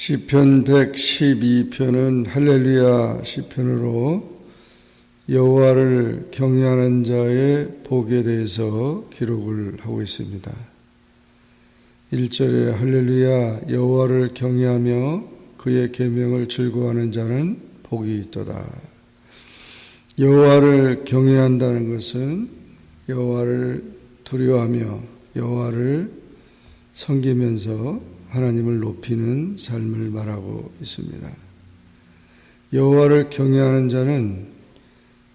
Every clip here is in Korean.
시편 112편은 할렐루야 시편으로 여호와를 경외하는 자의 복에 대해서 기록을 하고 있습니다. 1절에 할렐루야 여호와를 경외하며 그의 계명을 즐거워하는 자는 복이 있도다. 여호와를 경외한다는 것은 여호와를 두려워하며 여호와를 섬기면서 하나님을 높이는 삶을 말하고 있습니다. 여호와를 경외하는 자는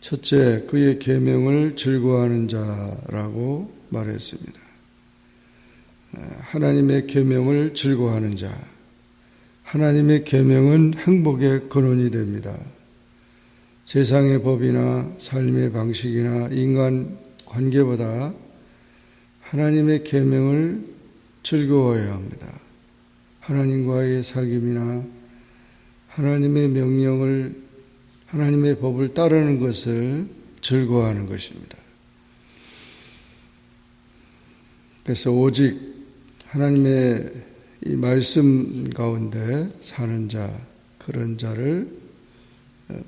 첫째 그의 계명을 즐거워하는 자라고 말했습니다. 하나님의 계명을 즐거워하는 자. 하나님의 계명은 행복의 근원이 됩니다. 세상의 법이나 삶의 방식이나 인간 관계보다 하나님의 계명을 즐거워해야 합니다. 하나님과의 사귐이나 하나님의 명령을 하나님의 법을 따르는 것을 즐거워하는 것입니다. 그래서 오직 하나님의 이 말씀 가운데 사는 자 그런 자를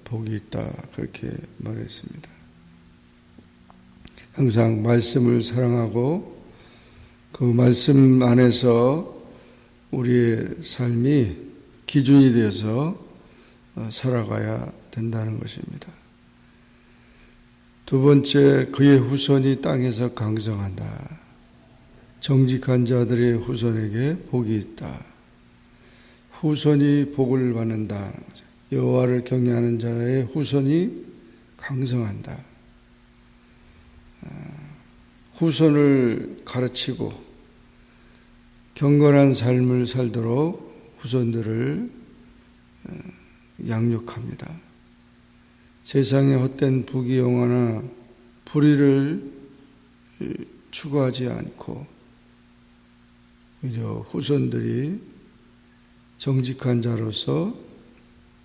복이 있다 그렇게 말했습니다. 항상 말씀을 사랑하고 그 말씀 안에서 우리의 삶이 기준이 되어서 살아가야 된다는 것입니다. 두 번째, 그의 후손이 땅에서 강성한다. 정직한 자들의 후손에게 복이 있다. 후손이 복을 받는다. 여호와를 경외하는 자의 후손이 강성한다. 후손을 가르치고 경건한 삶을 살도록 후손들을 양육합니다. 세상의 헛된 부귀영화나 불의를 추구하지 않고 오히려 후손들이 정직한 자로서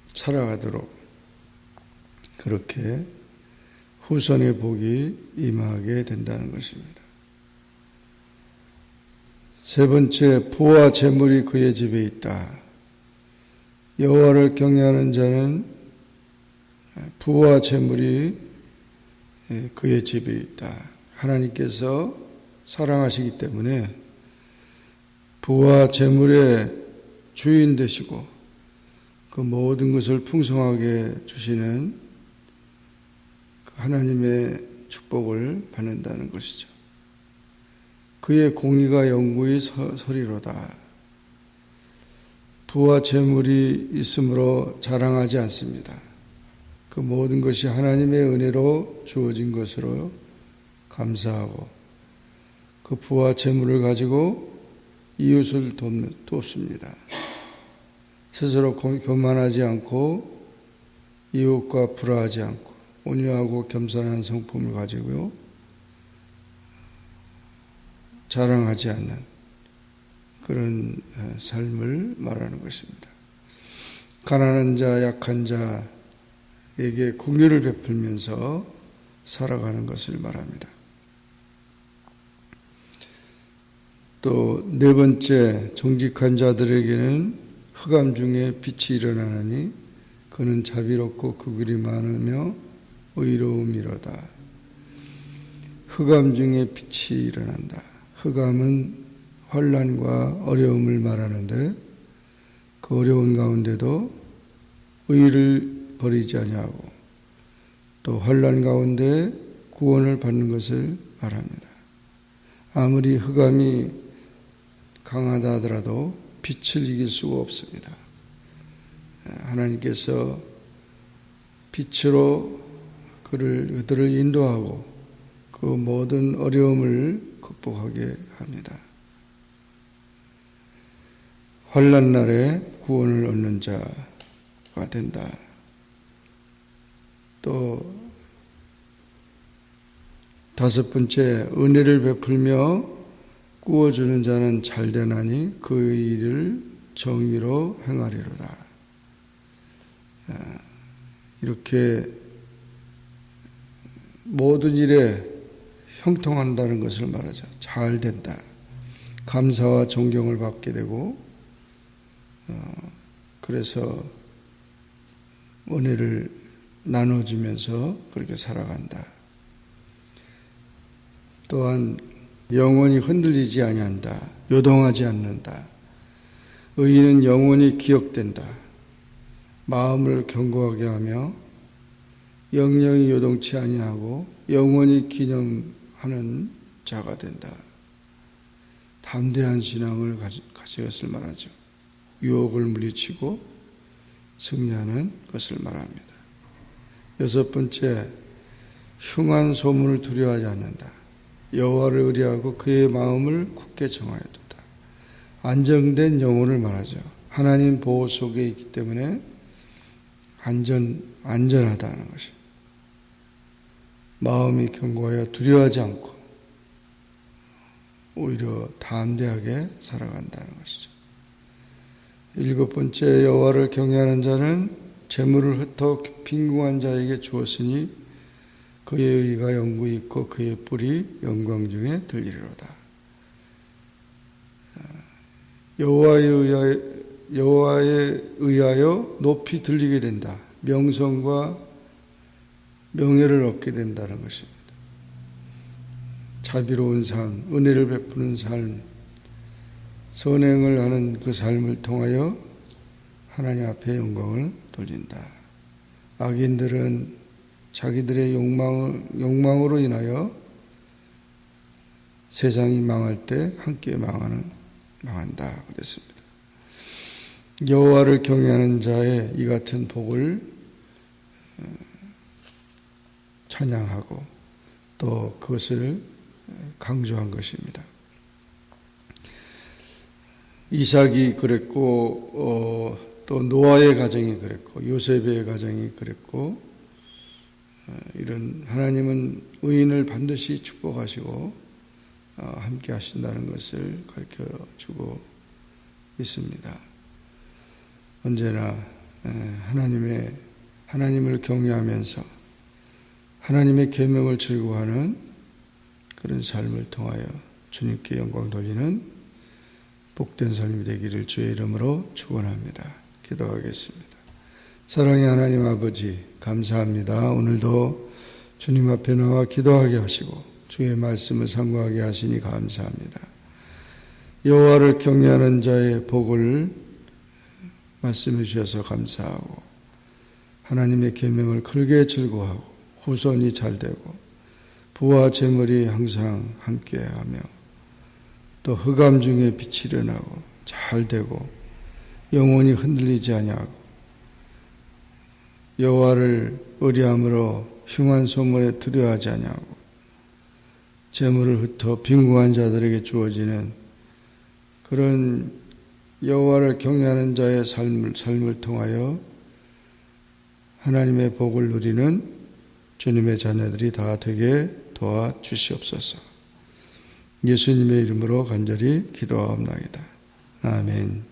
살아가도록 그렇게 후손의 복이 임하게 된다는 것입니다. 세 번째, 부와 재물이 그의 집에 있다. 여호와를 경외하는 자는 부와 재물이 그의 집에 있다. 하나님께서 사랑하시기 때문에 부와 재물의 주인 되시고 그 모든 것을 풍성하게 주시는 그 하나님의 축복을 받는다는 것이죠. 그의 공의가 영구히 서리로다. 부와 재물이 있으므로 자랑하지 않습니다. 그 모든 것이 하나님의 은혜로 주어진 것으로 감사하고 그 부와 재물을 가지고 이웃을 돕습니다. 스스로 교만하지 않고 이웃과 불화하지 않고 온유하고 겸손한 성품을 가지고요. 자랑하지 않는 그런 삶을 말하는 것입니다. 가난한 자, 약한 자에게 궁유를 베풀면서 살아가는 것을 말합니다. 또 네 번째 정직한 자들에게는 흑암 중에 빛이 일어나니 그는 자비롭고 그 글이 많으며 의로움이로다. 흑암 중에 빛이 일어난다. 흑암은 환란과 어려움을 말하는데 그 어려운 가운데도 의를 버리지 아니하고 또 환란 가운데 구원을 받는 것을 말합니다. 아무리 흑암이 강하다 하더라도 빛을 이길 수가 없습니다. 하나님께서 빛으로 그를 그들을 인도하고 그 모든 어려움을 극복하게 합니다. 환란 날에 구원을 얻는 자가 된다. 또 다섯 번째 은혜를 베풀며 꾸어주는 자는 잘 되나니 그 일을 정의로 행하리로다. 아, 이렇게 모든 일에 형통한다는 것을 말하죠. 잘 된다. 감사와 존경을 받게 되고, 어, 그래서 은혜를 나눠주면서 그렇게 살아간다. 또한 영원히 흔들리지 아니한다. 요동하지 않는다. 의인은 영원히 기억된다. 마음을 견고하게 하며 영영이 요동치 아니하고 영원히 기념하는 자가 된다. 담대한 신앙을 가진 것을 말하죠. 유혹을 물리치고 승리하는 것을 말합니다. 여섯 번째, 흉한 소문을 두려워하지 않는다. 여호와를 의뢰하고 그의 마음을 굳게 정하여두다. 안정된 영혼을 말하죠. 하나님 보호 속에 있기 때문에 안전 안전하다는 것입니다. 마음이 견고하여 두려워하지 않고 오히려 담대하게 살아간다는 것이죠. 일곱 번째 여호와를 경외하는 자는 재물을 흩어 빈궁한 자에게 주었으니 그의 의가 영구히 있고 그의 뿔이 영광 중에 들리리로다. 여호와에 의하여, 여호와에 의하여 높이 들리게 된다. 명성과 명예를 얻게 된다는 것입니다. 자비로운 삶, 은혜를 베푸는 삶, 선행을 하는 그 삶을 통하여 하나님 앞에 영광을 돌린다. 악인들은 자기들의 욕망을, 욕망으로 인하여 세상이 망할 때 함께 망하는 망한다 그랬습니다. 여호와를 경외하는 자의 이 같은 복을 어, 찬양하고 또 그것을 강조한 것입니다. 이삭이 그랬고 어, 또 노아의 가정이 그랬고 요셉의 가정이 그랬고 어, 이런 하나님은 의인을 반드시 축복하시고 어, 함께 하신다는 것을 가르쳐 주고 있습니다. 언제나 하나님의 하나님을 경외하면서 하나님의 계명을 즐거워하는 그런 삶을 통하여 주님께 영광 돌리는 복된 삶이 되기를 주의 이름으로 축원합니다. 기도하겠습니다. 사랑의 하나님 아버지 감사합니다. 오늘도 주님 앞에 나와 기도하게 하시고 주의 말씀을 상고하게 하시니 감사합니다. 여호와를 경외하는 자의 복을 말씀해 주셔서 감사하고 하나님의 계명을 크게 즐거워하고 후손이 잘 되고 부와 재물이 항상 함께하며 또 흑암 중에 빛이 일어나고 잘 되고 영원히 흔들리지 아니하고 여호와를 의리함으로 흉한 소문에 두려워하지 아니하고 재물을 흩어 빈궁한 자들에게 주어지는 그런 여호와를 경외하는 자의 삶을 삶을 통하여 하나님의 복을 누리는 주님의 자녀들이 다 되게 도와 주시옵소서. 예수님의 이름으로 간절히 기도하옵나이다. 아멘.